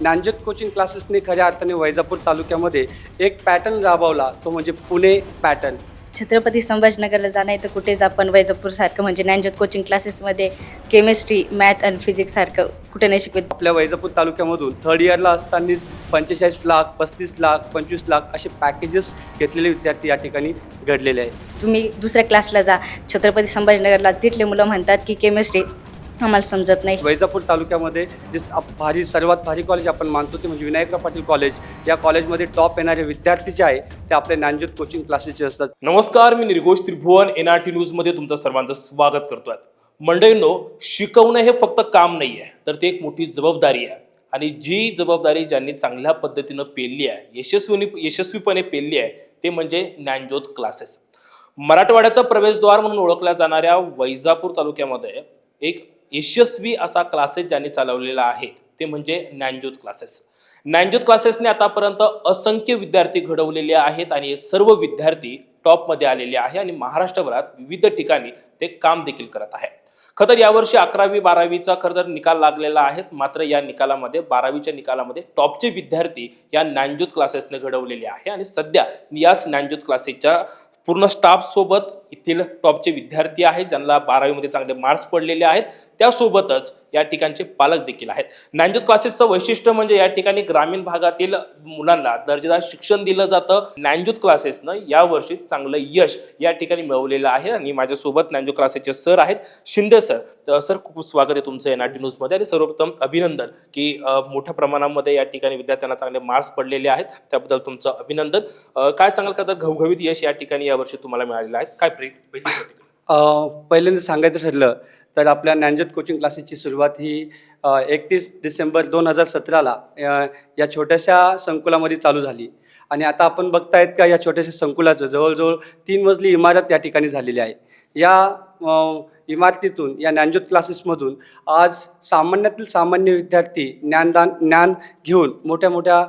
Dnyanjyot coaching क्लासेसने खऱ्या अर्थाने वैजापूर तालुक्यामध्ये एक पॅटर्न राबवला तो म्हणजे पुणे पॅटर्न छत्रपती संभाजीनगरला जाणं आहे तर कुठेच आपण वैजापूरसारखं म्हणजे ज्ञानज्योत कोचिंग क्लासेसमध्ये केमिस्ट्री मॅथ आणि फिजिक्ससारखं कुठे नाही शिकवत. आपल्या वैजापूर तालुक्यामधून थर्ड इयरला असतानाच पंचेचाळीस लाख पस्तीस लाख पंचवीस लाख असे पॅकेजेस घेतलेले विद्यार्थी या ठिकाणी घडलेले आहेत. तुम्ही दुसऱ्या क्लासला जा. छत्रपती संभाजीनगरला तिथले मुलं म्हणतात की केमिस्ट्री आम्हाला समजत नाही. वैजापूर तालुक्यामध्ये जे भारी सर्वात भारी कॉलेज आपण मानतो ते म्हणजे विनायकराव पाटील कॉलेज या कॉलेजमध्ये टॉप येणारे विद्यार्थी जे आहे ते आपले ज्ञानज्योत कोचिंग क्लासेसचे असतात. नमस्कार मी Nirghosh Tribhuvan N R T न्यूजमध्ये तुमचं सर्वांचं स्वागत करतोय. मंडळींनो शिकवणं हे फक्त काम नाही आहे तर ते एक मोठी जबाबदारी आहे. आणि जी जबाबदारी ज्यांनी चांगल्या पद्धतीनं पेलली आहे यशस्वी यशस्वीपणे पेलली आहे ते म्हणजे ज्ञानज्योत क्लासेस मराठवाड्याचा प्रवेशद्वार म्हणून ओळखल्या जाणाऱ्या वैजापूर तालुक्यामध्ये एक यशस्वी असा क्लासेस ज्यांनी चालवलेला आहे ते म्हणजे ज्ञानज्योत क्लासेस ज्ञानज्योत क्लासेसने आतापर्यंत असंख्य विद्यार्थी घडवलेले आहेत आणि हे सर्व विद्यार्थी टॉपमध्ये आलेले आहे आणि महाराष्ट्रभरात विविध ठिकाणी ते काम देखील करत आहे खरं तर यावर्षी अकरावी बारावीचा खरं तर निकाल लागलेला आहे मात्र या निकालामध्ये बारावीच्या निकालामध्ये टॉपचे विद्यार्थी या ज्ञानज्योत क्लासेसने घडवलेले आहे. आणि सध्या याच ज्ञानज्योत क्लासेसच्या पूर्ण स्टाफ सोबत येथील टॉपचे विद्यार्थी आहेत ज्यांना बारावीमध्ये चांगले मार्क्स पडलेले आहेत. त्यासोबतच या ठिकाणचे पालक देखील आहेत. ज्ञानज्योत क्लासेसचं वैशिष्ट्य म्हणजे या ठिकाणी ग्रामीण भागातील मुलांना दर्जेदार शिक्षण दिलं जातं. ज्ञानज्योत क्लासेसनं यावर्षी चांगलं यश या ठिकाणी मिळवलेलं आहे आणि माझ्यासोबत ज्ञानज्योत क्लासेसचे सर आहेत. शिंदे सर तर सर खूप स्वागत आहे तुमचं एन आर टी न्यूजमध्ये आणि सर्वप्रथम अभिनंदन की मोठ्या प्रमाणामध्ये या ठिकाणी विद्यार्थ्यांना चांगले मार्क्स पडलेले आहेत. त्याबद्दल तुमचं अभिनंदन. काय सांगाल का? तर घवघवीत यश या ठिकाणी यावर्षी तुम्हाला मिळालेलं आहे. काय पहिल्यांदा सांगायचं ठरलं तर आपल्या ज्ञानज्योत कोचिंग क्लासेसची सुरुवात ही एकतीस डिसेंबर दोन हजार सतराला या छोट्याशा संकुलामध्ये चालू झाली. आणि आता आपण बघतायत का या छोट्याशा संकुलाचं जवळजवळ तीन मजली इमारत या ठिकाणी झालेली आहे. या इमारतीतून या ज्ञानज्योत क्लासेसमधून आज सामान्यातील सामान्य विद्यार्थी ज्ञानदान ज्ञान घेऊन मोठ्या मोठ्या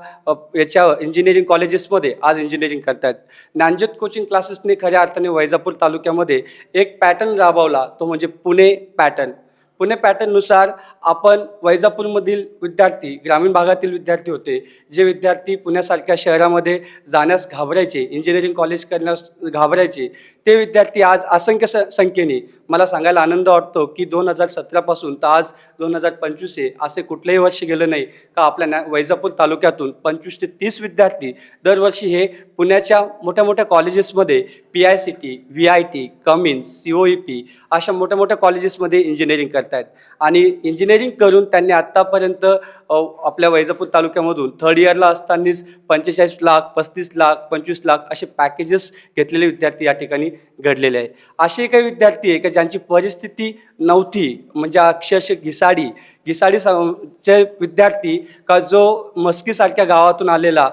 याच्यावर इंजिनिअरिंग कॉलेजेसमध्ये आज इंजिनिअरिंग करतात ज्ञानज्योत कोचिंग क्लासेसने खऱ्या अर्थाने वैजापूर तालुक्यामध्ये एक पॅटर्न राबवला तो म्हणजे पुणे पॅटर्न पुणे पॅटर्ननुसार आपण वैजापूरमधील विद्यार्थी ग्रामीण भागातील विद्यार्थी होते जे विद्यार्थी पुण्यासारख्या शहरामध्ये जाण्यास घाबरायचे इंजिनिअरिंग कॉलेज करण्यास घाबरायचे ते विद्यार्थी आज असंख्य स संख्येने मला सांगायला आनंद वाटतो की दोन हजार सतरापासून तर आज दोन हजार पंचवीस आहे असे कुठलेही वर्ष गेलं नाही का आपल्या ना वैजापूर तालुक्यातून पंचवीस ते तीस विद्यार्थी दरवर्षी हे पुण्याच्या मोठ्या मोठ्या कॉलेजेसमध्ये P I C T V I T Cummins C O E P अशा मोठ्या मोठ्या कॉलेजेसमध्ये इंजिनिअरिंग करतायत. आणि इंजिनिअरिंग करून त्यांनी आत्तापर्यंत आपल्या वैजापूर तालुक्यामधून थर्ड इयरला असतानाच पंचेचाळीस लाख पस्तीस लाख पंचवीस लाख असे पॅकेजेस घेतलेले विद्यार्थी या ठिकाणी घडलेले आहे असे काही विद्यार्थी आहे का ज्यांची परिस्थिती नव्हती म्हणजे अक्षरशः घिसाडी घिसाडी चे विद्यार्थी का जो मस्कीसारख्या गावातून आलेला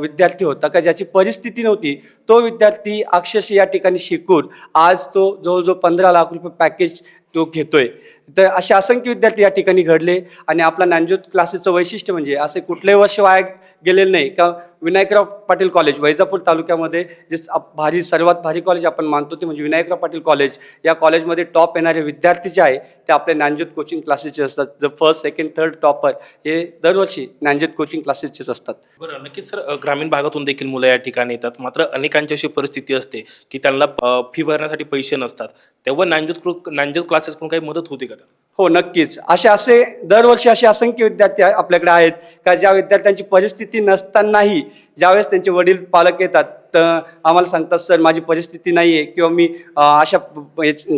विद्यार्थी होता का ज्याची परिस्थिती नव्हती तो विद्यार्थी अक्षरशः या ठिकाणी शिकून आज तो जवळजवळ पंधरा लाख रुपये पॅकेज तो घेतोय. तर असे असंख्य विद्यार्थी या ठिकाणी घडले आणि आपला ज्ञानज्योत क्लासेसचं वैशिष्ट्य म्हणजे असे कुठलेही वर्ष वाया गेलेलं नाही. का विनायकराव पाटील कॉलेज वैजापूर तालुक्यामध्ये जे भारी सर्वात भारी कॉलेज आपण मानतो ते म्हणजे विनायकराव पाटील कॉलेज. या कॉलेजमध्ये टॉप येणारे विद्यार्थी जे आहे ते आपले ज्ञानज्योत कोचिंग क्लासेसचे असतात. ज फर्स्ट सेकंड थर्ड टॉपर हे दरवर्षी ज्ञानज्योत कोचिंग क्लासेसचेच असतात. बरं नक्कीच सर ग्रामीण भागातून देखील मुलं या ठिकाणी येतात. मात्र अनेकांची अशी परिस्थिती असते की त्यांना फी भरण्यासाठी पैसे नसतात. तेव्हा ज्ञानज्योत क्लास ज्ञानज्योत पण काही मदत होती का हो नक्कीच. असे असे दरवर्षी असे असंख्य विद्यार्थी आपल्याकडे आहेत. का ज्या विद्यार्थ्यांची परिस्थिती नसतानाही ज्यावेळेस त्यांचे वडील पालक येतात तर आम्हाला सांगतात सर माझी परिस्थिती नाही आहे किंवा मी अशा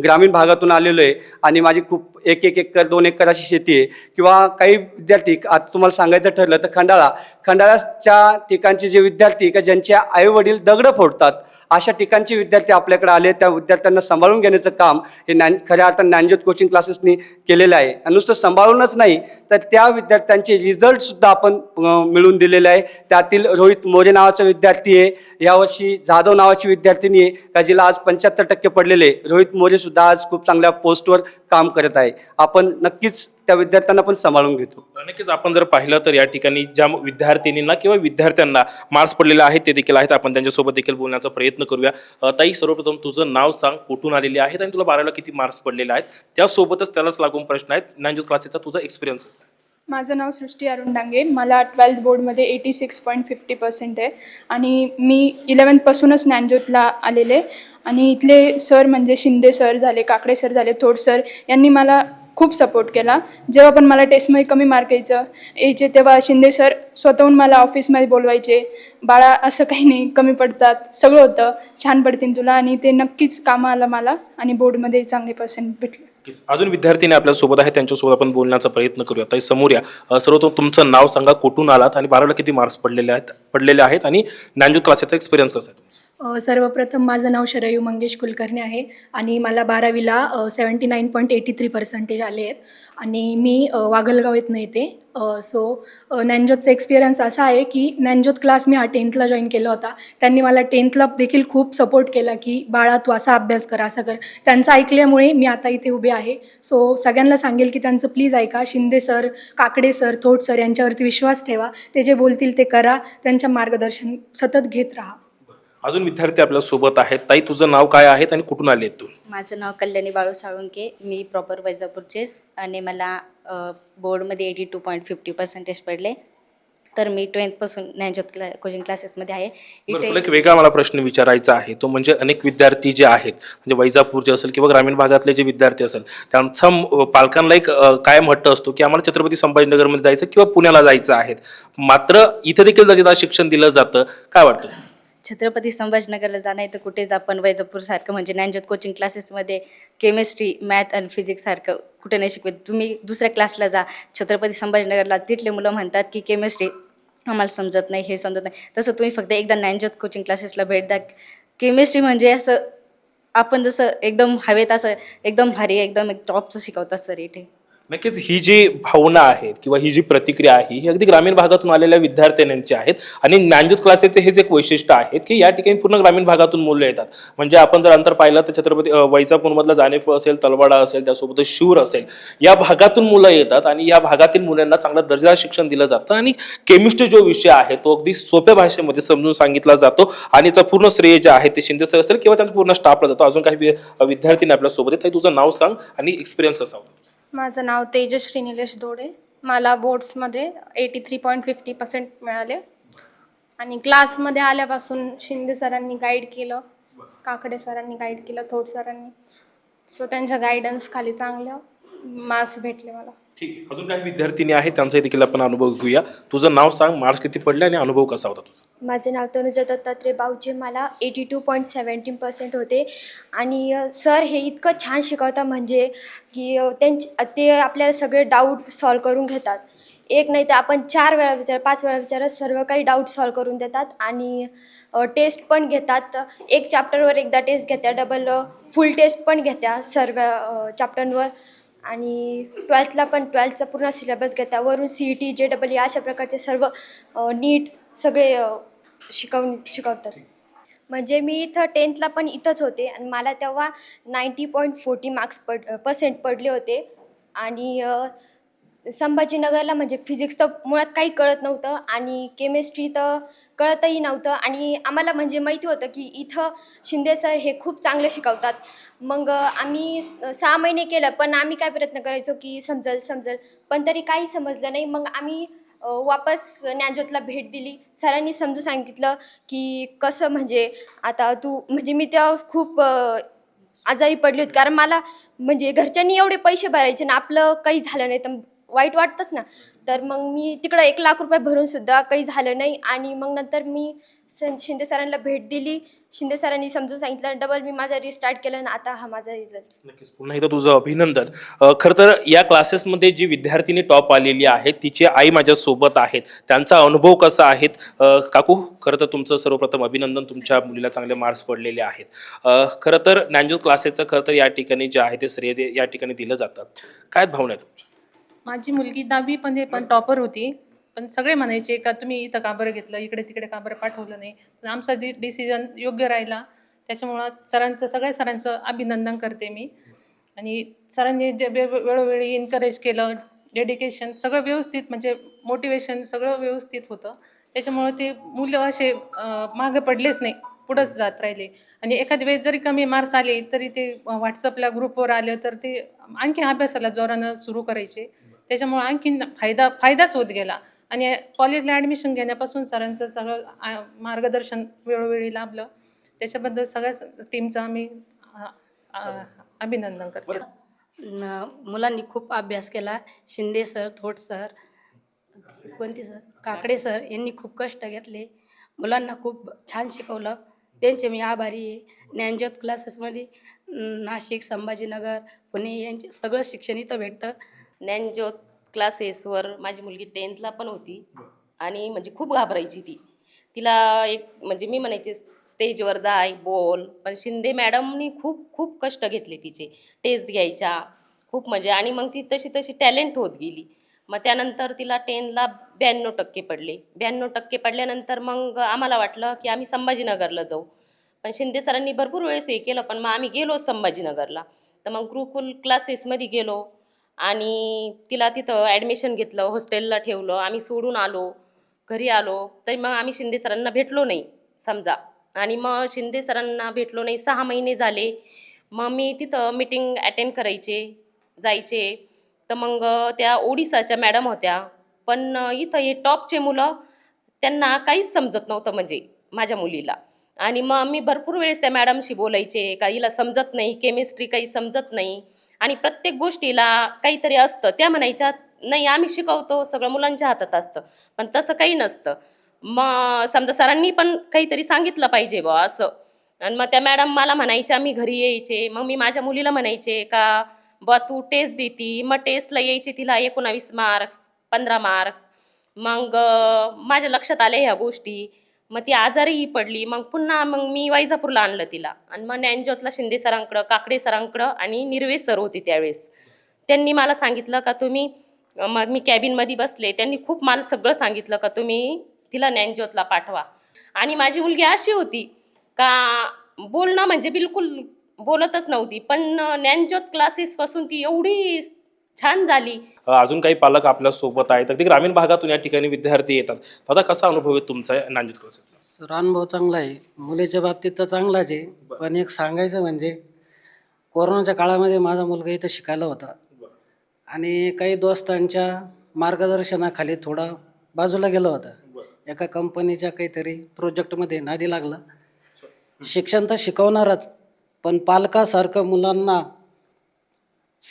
ग्रामीण भागातून आलेलो आहे आणि माझी खूप एक एक एकर दोन एकर अशी शेती आहे. किंवा काही विद्यार्थी आता तुम्हाला सांगायचं ठरलं तर खंडाळा. खंडाळाच्या ठिकाणचे जे विद्यार्थी का ज्यांचे आई वडील दगडं फोडतात अशा ठिकाणचे विद्यार्थी आपल्याकडे आले त्या विद्यार्थ्यांना सांभाळून घेण्याचं काम हे ज्ञान खऱ्या अर्थानं ज्ञानज्योत कोचिंग क्लासेसनी केलेलं आहे. आणि नुसतं सांभाळूनच नाही तर त्या विद्यार्थ्यांचे रिझल्टसुद्धा आपण मिळून मिळवून दिलेले आहे. त्यातील रोहित मोरे नावाचा विद्यार्थी आहे. यावर्षी जाधव नावाची विद्यार्थिनी आहे. का जिला आज पंच्याहत्तर टक्के पडलेले आहे. रोहित मोरेसुद्धा आज खूप चांगल्या पोस्टवर काम करत आहे. आपण नक्कीच त्या विद्यार्थ्यांना पण सांभाळून घेतो. नक्कीच आपण जर पाहिलं तर या ठिकाणी ज्या विद्यार्थिनींना किंवा विद्यार्थ्यांना मार्क्स पडलेले आहेत ते देखील आहेत. आपण त्यांच्यासोबत देखील बोलण्याचा प्रयत्न करूया. अ, ताई सर्वप्रथम तुझं नाव सांग कुठून आलेले आहेत आणि तुला बारावीला किती मार्क्स पडलेले आहेत? त्यासोबतच त्यालाच लागून प्रश्न आहेत. ज्ञानज्योत क्लासेसचा तुझा एक्सपिरियन्स माझं नाव सृष्टी अरुण डांगे. मला ट्वेल्थ बोर्डमध्ये eighty six point fifty percent आहे. आणि मी इलेवन्थपासूनच ज्ञानज्योतला आलेले आणि इथले सर म्हणजे शिंदे सर झाले काकडे सर झाले थोड सर यांनी मला खूप सपोर्ट केला. जेव्हा पण मला टेस्टमध्ये कमी मार्क यायचं यायचे तेव्हा शिंदे सर स्वतःहून मला ऑफिसमध्ये बोलवायचे. बाळा असं काही नाही कमी पडतात. सगळं होतं. छान पडतील तुला आणि ते नक्कीच कामं आलं मला आणि बोर्डमध्ये चांगले पर्सेंट भेटले. अजून विद्यार्थीने आपल्यासोबत आहे त्यांच्यासोबत आपण बोलण्याचा प्रयत्न करूया ताई समोर या. सर्वप्रथम तुमचं नाव सांगा. कुठून आलात आणि बारावीला किती मार्क्स पडलेले आहेत पडलेले आहेत आणि ज्ञानज्योत क्लासेसचा एक्सपिरियन्स कसा आहे तुमचा? सर्वप्रथम माझं नाव शरयू मंगेश कुलकर्णी आहे आणि मला बारावीला seventy nine point eighty three percentage आले आहेत. आणि मी अ, वाघलगाव येथनं येते. सो नॅनजोतचा एक्सपिरियन्स असा आहे की नॅनजोत क्लास मी हा टेन्थला जॉईन केला होता. त्यांनी मला टेन्थला देखील खूप सपोर्ट केला की बाळा तू असा अभ्यास कर असा कर. त्यांचं ऐकल्यामुळे मी आता इथे उभे आहे. सो सगळ्यांना सांगेल की त्यांचं प्लीज ऐका. Shinde sir Kakade sir Thot sir यांच्यावरती विश्वास ठेवा. ते जे बोलतील ते करा. त्यांच्या मार्गदर्शन सतत घेत राहा. अजून विद्यार्थी आपल्यासोबत आहेत. ताई तुझं नाव काय आहे आणि कुठून आले तू? माझं नाव कल्याणी बाळू साळुंके. मी प्रॉपर वैजापूरचेच आणि मला बोर्डमध्ये eighty two point fifty percentage पडले. तर मी ट्वेल्थपासून ज्ञानज्योत क्ला कोचिंग क्लासेसमध्ये आहे. बरं, इथे तुला एक वेगळा मला प्रश्न विचारायचा आहे. तो म्हणजे अनेक विद्यार्थी जे आहेत म्हणजे वैजापूरचे असेल किंवा ग्रामीण भागातले जे विद्यार्थी असेल त्यांचा म- पालकांना एक अ, कायम हट्ट असतो की आम्हाला छत्रपती संभाजीनगरमध्ये जायचं किंवा पुण्याला जायचं आहे. मात्र इथे देखील दर्जेदार शिक्षण दिलं जातं. काय वाटतं? छत्रपती संभाजीनगरला जा नाही तर कुठेच आपण वैजापूरसारखं म्हणजे ज्ञानज्योत कोचिंग क्लासेसमध्ये केमिस्ट्री मॅथ आणि फिजिक्ससारखं कुठे नाही शिकवत. तुम्ही दुसऱ्या क्लासला जा छत्रपती संभाजीनगरला तिथले मुलं म्हणतात की केमिस्ट्री आम्हाला समजत नाही हे समजत नाही. तसं तुम्ही फक्त एकदा ज्ञानज्योत कोचिंग क्लासेसला भेट द्या. केमिस्ट्री म्हणजे असं आपण जसं एकदम हवेत असं एकदम भारी एकदम एक टॉपचं शिकवतात सर इथे. नक्कीच ही जी भावना आहे किंवा ही जी प्रतिक्रिया आहे ही अगदी ग्रामीण भागातून आलेल्या विद्यार्थ्यांची आहेत. आणि ज्ञानज्योत क्लासेसचे हेच एक वैशिष्ट्य आहेत की या ठिकाणी पूर्ण ग्रामीण भागातून मुलं येतात. म्हणजे आपण जर अंतर पाहिलं तर छत्रपती वैजापूरमधला वैजापूरमधलं असेल तलवाडा असेल त्यासोबत शिवर असेल या भागातून मुलं येतात आणि या भागातील मुलांना चांगला दर्जा शिक्षण दिलं जातं. आणि केमिस्ट्री जो विषय आहे तो अगदी सोप्या भाषेमध्ये समजून सांगितला जातो आणि याचं पूर्ण श्रेय जे आहे ते शिंदे सर असेल किंवा त्यांचा पूर्ण स्टाफला जातो. अजून काही विद्यार्थी आपल्यासोबत तुझं नाव सांग आणि एक्सपिरियन्स कसा होता? माझं नाव तेजश्री निलेश दोडे. मला बोर्ड्समध्ये eighty three point fifty percent मिळाले. आणि क्लासमध्ये आल्यापासून शिंदे सरांनी गाईड केलं. काकडे सरांनी गाईड केलं थोट सरांनी. सो त्यांच्या गायडन्स खाली चांगल्या मार्क्स भेटले मला. ठीक आहे. अजून काही विद्यार्थिनी आहेत त्यांचाही देखील आपण अनुभव घेऊया. तुझं नाव सांग मार्क्स किती पडले आणि अनुभव कसा होता तुझा? माझे नाव तनुजा दत्तात्रय बावचे मला eighty two point seventeen percent होते. आणि अ, सर हे इतकं छान शिकवता म्हणजे की अ, त्यांचे ते आपल्याला सगळे डाऊट सॉल्व करून घेतात. एक नाही तर आपण चार वेळा विचार पाच वेळा विचारत सर्व काही डाऊट सॉल्व करून देतात आणि टेस्ट पण घेतात. एक चॅप्टरवर एकदा टेस्ट घेत्या डबल फुल टेस्ट पण घेत्या सर्व चॅप्टरवर आणि ट्वेल्थला पण ट्वेल्थचा पूर्ण सिलेबस घेता. वरून C E T J double E अशा प्रकारचे सर्व नीट सगळे अ, शिकवून शिकवतात. म्हणजे मी इथं टेन्थला पण इथंच होते आणि मला तेव्हा नाईंटी पॉईंट फोर्टी मार्क्स पड पर्सेंट पडले होते. आणि संभाजीनगरला म्हणजे फिजिक्स तर मुळात काही कळत नव्हतं आणि केमिस्ट्री तर कळतही नव्हतं. आणि आम्हाला म्हणजे माहिती होतं की इथं शिंदे सर हे खूप चांगले शिकवतात. मग आम्ही सहा महिने केलं पण आम्ही काय प्रयत्न करायचो की समजेल समजेल पण तरी काही समजलं नाही. मग आम्ही वापस ज्ञानज्योतला भेट दिली. सरांनी समजू सांगितलं की कसं म्हणजे आता तू म्हणजे मी तेव्हा खूप आजारी पडली होती. कारण मला म्हणजे घरच्यांनी एवढे पैसे भरायचे ना आपलं काही झालं नाही. तर वाईट वाटतंच ना. तर मग मी तिकडं एक लाख रुपये भरून सुद्धा काही झालं नाही. आणि मग नंतर मी सन शिंदे सरांना भेट दिली. शिंदे सरांनी समजून सांगितलं डबल मी माझा रिस्टार्ट केलं आणि आता हा माझा रिझल्ट नक्कीच पुन्हा एकदा तुझं अभिनंदन. अ, खरं तर या क्लासेसमध्ये जी विद्यार्थिनी टॉप आलेली आहे तिची आई माझ्या सोबत आहेत. त्यांचा अनुभव कसा आहे? अ, काकू खरं तर तुमचं सर्वप्रथम अभिनंदन. तुमच्या मुलीला चांगले मार्क्स पडलेले आहेत. अ, खरं तर ज्ञानज्योत क्लासेसचं खरं तर या ठिकाणी जे आहे ते श्रेय दे- या ठिकाणी दिलं जातं. काय भावना आहे तुमच्या? माझी मुलगी दहावीमध्ये पण टॉपर होती. पण सगळे म्हणायचे का तुम्ही इथं का बरं घेतलं? इकडे तिकडे का बरं पाठवलं नाही? पण आमचा जी डिसिजन योग्य राहिला त्याच्यामुळं सरांचं सगळ्या सरांचं अभिनंदन करते मी. आणि सरांनी जे वे- वेळोवेळी एनकरेज केलं डेडिकेशन सगळं व्यवस्थित म्हणजे मोटिवेशन सगळं व्यवस्थित होतं. त्याच्यामुळं ते मुलं असे मागे पडलेच नाही पुढंच जात राहिले. आणि एखाद्या वेळेस जरी कमी मार्क्स आले तरी ते व्हॉट्सअपला ग्रुपवर आलं तर ते आणखी अभ्यासाला जोरानं सुरू करायचे. त्याच्यामुळं आणखीन फायदा फायदाच होत गेला. आणि कॉलेजला ॲडमिशन घेण्यापासून सरांचं सगळं आ- मार्गदर्शन वेळोवेळी लाभलं. त्याच्याबद्दल सगळ्याच टीमचं आम्ही आ- आ- अभिनंदन करतो. न मुलांनी खूप अभ्यास केला. शिंदे सर थोट सर कोणते सर? काकडे सर यांनी खूप कष्ट घेतले. मुलांना खूप छान शिकवलं. त्यांचे मी आभारी आहे. ज्ञानज्योत क्लासेसमध्ये अं, नाशिक संभाजीनगर पुणे यांचे सगळं शिक्षण इथं भेटतं. ज्ञानज्योत क्लासेसवर माझी मुलगी टेन्थला पण होती. आणि म्हणजे खूप घाबरायची ती. तिला एक म्हणजे मी म्हणायचे स्टेजवर जाय बोल. पण शिंदे मॅडमनी खूप खूप कष्ट घेतले तिचे. टेस्ट घ्यायच्या. खूप म्हणजे आणि मग ती तशी तशी टॅलेंट होत गेली. मग त्यानंतर तिला टेनला ब्याण्णव टक्के पडले. ब्याण्णव टक्के पडल्यानंतर मग आम्हाला वाटलं की आम्ही संभाजीनगरला जाऊ. पण शिंदे सरांनी भरपूर वेळेस हे केलं. पण मग आम्ही गेलो संभाजीनगरला. तर मग गुरुकुल क्लासेसमध्ये गेलो. आणि तिला तिथं ॲडमिशन घेतलं हॉस्टेलला ठेवलं आम्ही सोडून आलो घरी आलो तरी मग आम्ही शिंदे सरांना भेटलो नाही समजा. आणि मग शिंदे सरांना भेटलो नाही सहा महिने झाले. मग मी तिथं मीटिंग अटेंड करायचे जायचे. तर मग त्या ओडिसाच्या मॅडम होत्या. पण इथं हे टॉपचे मुलं त्यांना काहीच समजत नव्हतं म्हणजे माझ्या मुलीला. आणि मग मी भरपूर वेळेस त्या मॅडमशी बोलायचे का हिला समजत नाही केमिस्ट्री काही समजत नाही. आणि प्रत्येक गोष्टीला काहीतरी असतं. त्या म्हणायच्या नाही आम्ही शिकवतो सगळं मुलांच्या हातात असतं. पण तसं काही नसतं. मग समजा सरांनी पण काहीतरी सांगितलं पाहिजे बुवा असं. आणि मग त्या मॅडम मला म्हणायच्या मी घरी यायचे. मग मी माझ्या मुलीला म्हणायचे का बुवा तू टेस्ट देती. मग टेस्टला यायचे तिला एकोणावीस मार्क्स पंधरा मार्क्स. मग माझ्या लक्षात आल्या ह्या गोष्टी. मग ती आजारीही पडली. मग पुन्हा मग मी वैजापूरला आणलं तिला. आणि मग ज्ञानज्योतला शिंदे सरांकडं काकडे सरांकडं आणि निर्वे सर होते त्यावेळेस. त्यांनी मला सांगितलं का तुम्ही मग मी कॅबिनमध्ये बसले. त्यांनी खूप मला सगळं सांगितलं का तुम्ही तिला ज्ञानज्योतला पाठवा. आणि माझी मुलगी अशी होती का बोलणं म्हणजे बिलकुल बोलतच नव्हती. पण ज्ञानज्योत क्लासेसपासून ती एवढी छान झाली. अजून काही पालक आपल्यासोबत आहेत. तर ते ग्रामीण भागातून या ठिकाणी विद्यार्थी येतात. दादा कसा अनुभव आहे तुमचा नांदेड क्लासेसचा सर अनुभव चांगला आहे. मुलीच्या बाबतीत तर चांगलाच आहे. पण एक सांगायचं म्हणजे कोरोनाच्या काळामध्ये माझा मुलगा इथं शिकायला होता. आणि काही दोस्तांच्या मार्गदर्शनाखाली थोडा बाजूला गेला होता. एका कंपनीच्या काहीतरी प्रोजेक्टमध्ये नादी लागला. शिक्षण तर शिकवणारच पण पालकासारखं मुलांना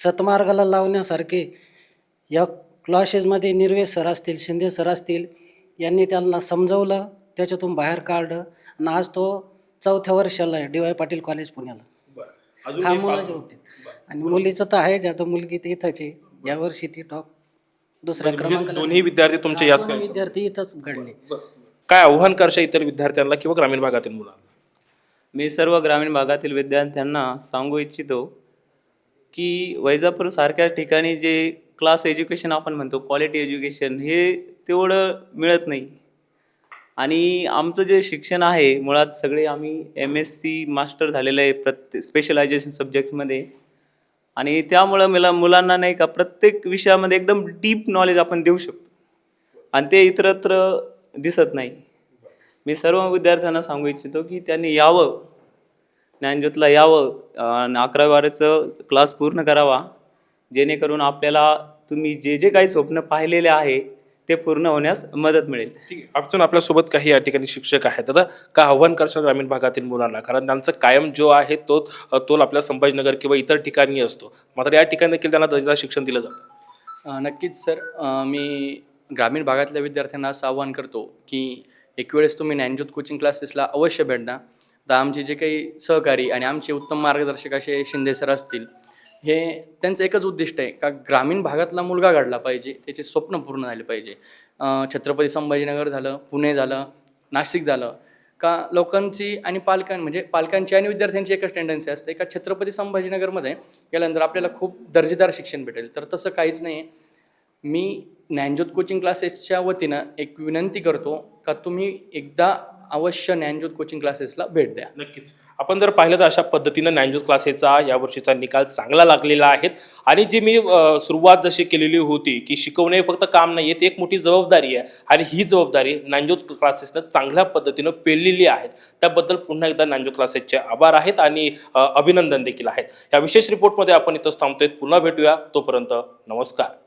सतमार्गाला लावण्यासारखे या क्लासेसमध्ये निर्वे सर असतील शिंदे सर असतील यांनी त्यांना समजवलं त्याच्यातून बाहेर काढलं आणि आज तो चौथ्या वर्षाला आहे डी वाय पाटील कॉलेज पुण्याला. अजून हा मुलाच्या बाबतीत. आणि मुलीचं तर आहेच आता मुलगी तर इथंच आहे. यावर्षी ती टॉप दुसऱ्या म्हणजे क्रमांकाला दोन्ही विद्यार्थी तुमचे याच विद्यार्थी इथंच घडले. काय आव्हान करशा इतर विद्यार्थ्यांना किंवा ग्रामीण भागातील मुलांना? मी सर्व ग्रामीण भागातील विद्यार्थ्यांना सांगू इच्छितो की वैजापूरसारख्या ठिकाणी जे क्लास एज्युकेशन आपण म्हणतो क्वालिटी एज्युकेशन हे तेवढं मिळत नाही. आणि आमचं जे शिक्षण आहे मुळात सगळे आम्ही एम एस सी मास्टर झालेलं आहे प्रत्येक स्पेशलायझेशन सब्जेक्टमध्ये आणि त्यामुळं मला मुलांना नाही का प्रत्येक विषयामध्ये एकदम डीप नॉलेज आपण देऊ शकतो. आणि ते इतरत्र दिसत नाही. मी सर्व विद्यार्थ्यांना सांगू इच्छितो की त्यांनी यावं. ज्ञानज्योतला यावं आणि अकरावी बाराचं क्लास पूर्ण करावा. जेणेकरून आपल्याला तुम्ही जे जे काही स्वप्न पाहिलेले आहे ते पूर्ण होण्यास मदत मिळेल. ठीक आहे. अजून आपल्यासोबत काही या ठिकाणी शिक्षक आहेत. दादा काय आव्हान करशाल ग्रामीण भागातील मुलांना? कारण त्यांचा कायम जो आहे तो तोल आपल्या संभाजीनगर किंवा इतर ठिकाणी असतो. मात्र या ठिकाणी देखील त्यांना दर्जेदार शिक्षण दिलं जातं. नक्कीच सर. मी ग्रामीण भागातल्या विद्यार्थ्यांना असं आवाहन करतो की एक वेळेस तुम्ही ज्ञानज्योत कोचिंग क्लासेसला अवश्य भेटा तर आमचे जे काही सहकारी आणि आमचे उत्तम मार्गदर्शक असे शिंदे सर असतील हे त्यांचं एकच उद्दिष्ट आहे का ग्रामीण भागातला मुलगा घडला पाहिजे त्याचे स्वप्न पूर्ण झाले पाहिजे. छत्रपती संभाजीनगर झालं पुणे झालं नाशिक झालं का लोकांची आणि पालकां म्हणजे पालकांची आणि विद्यार्थ्यांची एकच टेंडन्सी असते का छत्रपती संभाजीनगरमध्ये गेल्यानंतर आपल्याला खूप दर्जेदार शिक्षण भेटेल. तर तसं काहीच नाही. आहे मी ज्ञानज्योत कोचिंग क्लासेसच्या वतीनं एक विनंती करतो का तुम्ही एकदा अवश्य ज्ञानज्योत कोचिंग क्लासेसला भेट द्या. नक्कीच. आपण जर पाहिलं तर अशा पद्धतीनं ज्ञानज्योत क्लासेसचा यावर्षीचा निकाल चांगला लागलेला आहे. आणि जी मी अ, सुरुवात जशी केलेली होती की शिकवणे हे फक्त काम नाही आहे ती एक मोठी जबाबदारी आहे. आणि ही जबाबदारी ज्ञानज्योत क्लासेसनं चांगल्या पद्धतीनं पेललेली आहे त्याबद्दल पुन्हा एकदा ज्ञानज्योत क्लासेसचे आभार आहेत आणि अ, अभिनंदन देखील आहेत. या विशेष रिपोर्टमध्ये आपण इथं थांबतोय. पुन्हा भेटूया. तोपर्यंत नमस्कार.